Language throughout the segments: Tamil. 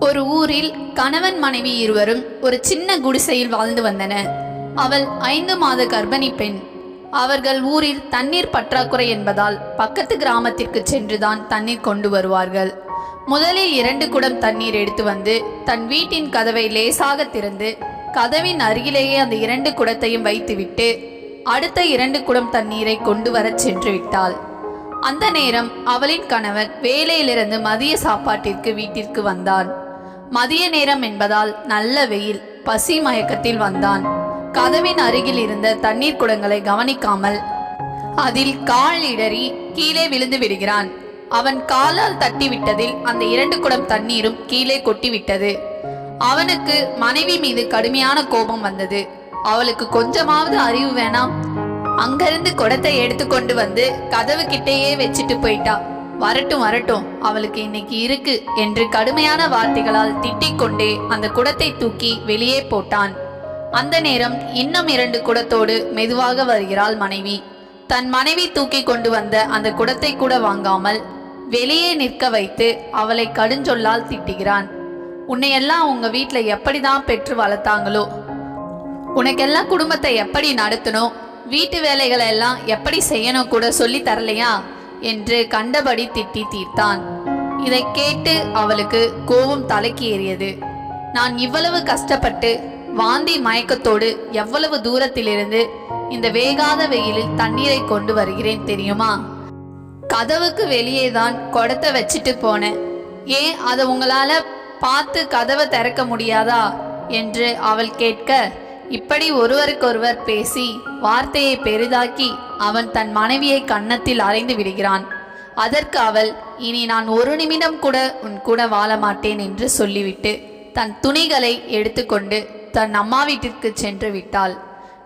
ஒரு ஊரில் கணவன் மனைவி இருவரும் ஒரு சின்ன குடிசையில் வாழ்ந்து வந்தன. அவள் ஐந்து மாத கர்ப்பிணி பெண். அவர்கள் ஊரில் தண்ணீர் பற்றாக்குறை என்பதால் பக்கத்து கிராமத்திற்கு சென்றுதான் தண்ணீர் கொண்டு வருவார்கள். முதலில் இரண்டு குடம் தண்ணீர் எடுத்து வந்து தன் வீட்டின் கதவை லேசாக திறந்து கதவின் அருகிலேயே அந்த இரண்டு குடத்தையும் வைத்துவிட்டு அடுத்த இரண்டு குடம் தண்ணீரை கொண்டு வரச் சென்று விட்டாள். அந்த நேரம் அவளின் கணவன் வேலையிலிருந்து மதிய சாப்பாட்டிற்கு வீட்டிற்கு வந்தான். மதிய நேரம் என்பதால் நல்ல வெயில். பசி மயக்கத்தில் வந்தான். கதவின் அருகில் இருந்த தண்ணீர் குடங்களை கவனிக்காமல் அதில் கால் இடறி கீழே விழுந்து விடுகிறான். அவன் காலால் தட்டி விட்டதில் அந்த இரண்டு குடம் தண்ணீரும் கீழே கொட்டிவிட்டது. அவனுக்கு மனைவி மீது கடுமையான கோபம் வந்தது. அவளுக்கு கொஞ்சமாவது அறிவு வேணாம். அங்கிருந்து குடத்தை எடுத்துக்கொண்டு வந்து கதவு கிட்டேயே வச்சுட்டு போயிட்டா. வரட்டும் வரட்டும். அவளுக்கு இன்னைக்கு இருக்கு என்று கடுமையான வார்த்தைகளால் திட்டிக் கொண்டே அந்த குடத்தை தூக்கி வெளியே போட்டான். அந்த நேரம் இன்னும் இரண்டு குடத்தோடு மெதுவாக வருகிறாள் மனைவி. தன் மனைவி தூக்கி கொண்டு வந்த அந்த குடத்தை கூட வாங்காமல் வெளியே நிற்க வைத்து அவளை கடுஞ்சொல்லால் திட்டுகிறான். உன்னையெல்லாம் உங்க வீட்ல எப்படிதான் பெற்று வளர்த்தாங்களோ? உனக்கெல்லாம் குடும்பத்தை எப்படி நடத்தணும்? வீட்டு வேலைகளை எல்லாம் எப்படி செய்யணும் கூட சொல்லி தரலையா? என்று கண்டபடி திட்டி தீர்த்தான். இதை கேட்டு அவளுக்கு கோபம் தலைக்கு ஏறியது. நான் இவ்வளவு கஷ்டப்பட்டு வாந்தி மயக்கத்தோடு எவ்வளவு தூரத்திலிருந்து இந்த வேகாத வெயிலில் தண்ணீரை கொண்டு வருகிறேன் தெரியுமா? கதவுக்கு வெளியே தான் குடத்தை வச்சுட்டு போனேன். ஏன் அதை உங்களால பார்த்து கதவை திறக்க முடியாதா? என்று அவள் கேட்க இப்படி ஒருவருக்கொருவர் பேசி வார்த்தையை பெரிதாக்கி அவன் தன் மனைவியை கன்னத்தில் அறைந்து விடுகிறான். அதற்கு அவள் இனி நான் ஒரு நிமிடம் கூட உன் கூட வாழ மாட்டேன் என்று சொல்லிவிட்டு தன் துணிகளை எடுத்துக்கொண்டு தன் அம்மா வீட்டிற்கு சென்று விட்டாள்.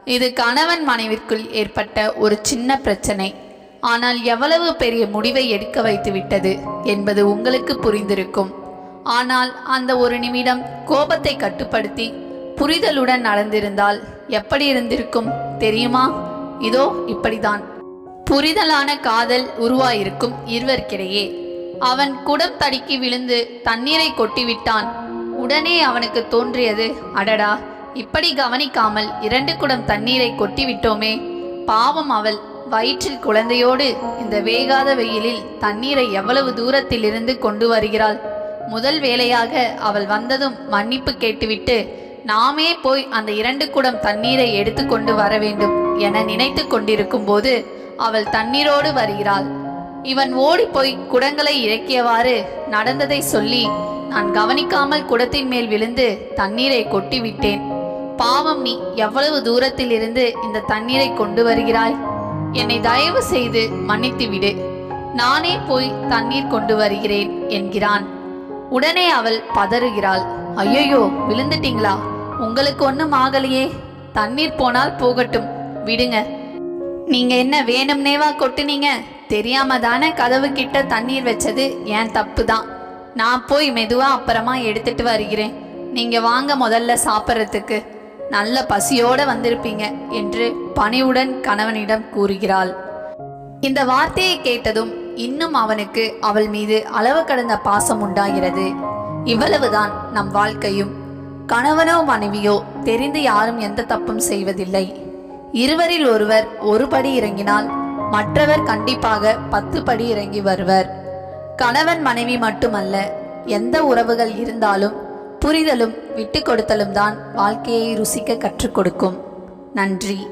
இது கணவன் மனைவிற்குள் ஏற்பட்ட ஒரு சின்ன பிரச்சனை. ஆனால் எவ்வளவு பெரிய முடிவை எடுக்க வைத்து விட்டது? என்பது உங்களுக்கு புரிந்திருக்கும். ஆனால் அந்த ஒரு நிமிடம் கோபத்தை கட்டுப்படுத்தி புரிதலுடன் நடந்திருந்தால் எப்படி இருந்திருக்கும் தெரியுமா? இதோ இப்படிதான் புரிதலான காதல் உருவாயிருக்கும் இருவருக்கிடையே. அவன் குடம் தடுக்கி விழுந்து தண்ணீரை கொட்டிவிட்டான். உடனே அவனுக்கு தோன்றியது அடடா இப்படி கவனிக்காமல் இரண்டு குடம் தண்ணீரை கொட்டிவிட்டோமே. பாவம் அவள் வயிற்றில் குழந்தையோடு இந்த வேகாத வெயிலில் தண்ணீரை எவ்வளவு தூரத்தில் இருந்து கொண்டு வருகிறாள்? முதல் வேளையாக அவள் வந்ததும் மன்னிப்பு கேட்டுவிட்டு நாமே போய் அந்த இரண்டு குடம் தண்ணீரை எடுத்துக்கொண்டு வர வேண்டும் என நினைத்து கொண்டிருக்கும் போது அவள் தண்ணீரோடு வருகிறாள். இவன் ஓடிப்போய் குடங்களை இறக்கியவாறு நடந்ததை சொல்லி நான் கவனிக்காமல் குடத்தின் மேல் விழுந்து தண்ணீரை கொட்டி விட்டேன் பாவம் நீ எவ்வளவு தூரத்தில் இருந்து இந்த தண்ணீரை கொண்டு வருகிறாய்? என்னை தயவு செய்து மன்னித்து விடு நானே போய் தண்ணீர் கொண்டு வருகிறேன் என்கிறான். உடனே அவள் பதறுகிறாள். ஐயையோ விழுந்துட்டீங்களா? உங்களுக்கு ஒன்றும் ஆகலையே. தண்ணீர் போனால் போகட்டும். விடுங்க. நீங்க என்ன வேணும்னேவா கொட்டுனீங்க? தெரியாம தானே கதவு கிட்ட தண்ணீர் வச்சது ஏன் தப்பு தான் நான் போய் மெதுவா அப்புறமா எடுத்துட்டு வருகிறேன். நீங்க வாங்க முதல்ல சாப்பிட்றதுக்கு. நல்ல பசியோட வந்திருப்பீங்க என்று பணிவுடன் கணவனிடம் கூறுகிறாள். இந்த வார்த்தையை கேட்டதும் இன்னும் அவனுக்கு அவள் மீது அளவு கடந்த பாசம் உண்டாகிறது. இவ்வளவுதான் நம் வாழ்க்கையும். கணவனோ மனைவியோ தெரிந்து யாரும் எந்த தப்பும் செய்வதில்லை. இருவரில் ஒருவர் ஒரு படி இறங்கினால் மற்றவர் கண்டிப்பாக பத்து படி இறங்கி வருவர். கணவன் மனைவி மட்டுமல்ல எந்த உறவுகள் இருந்தாலும் புரிதலும் விட்டு கொடுத்தலும் தான் வாழ்க்கையை ருசிக்க கற்றுக் கொடுக்கும். நன்றி.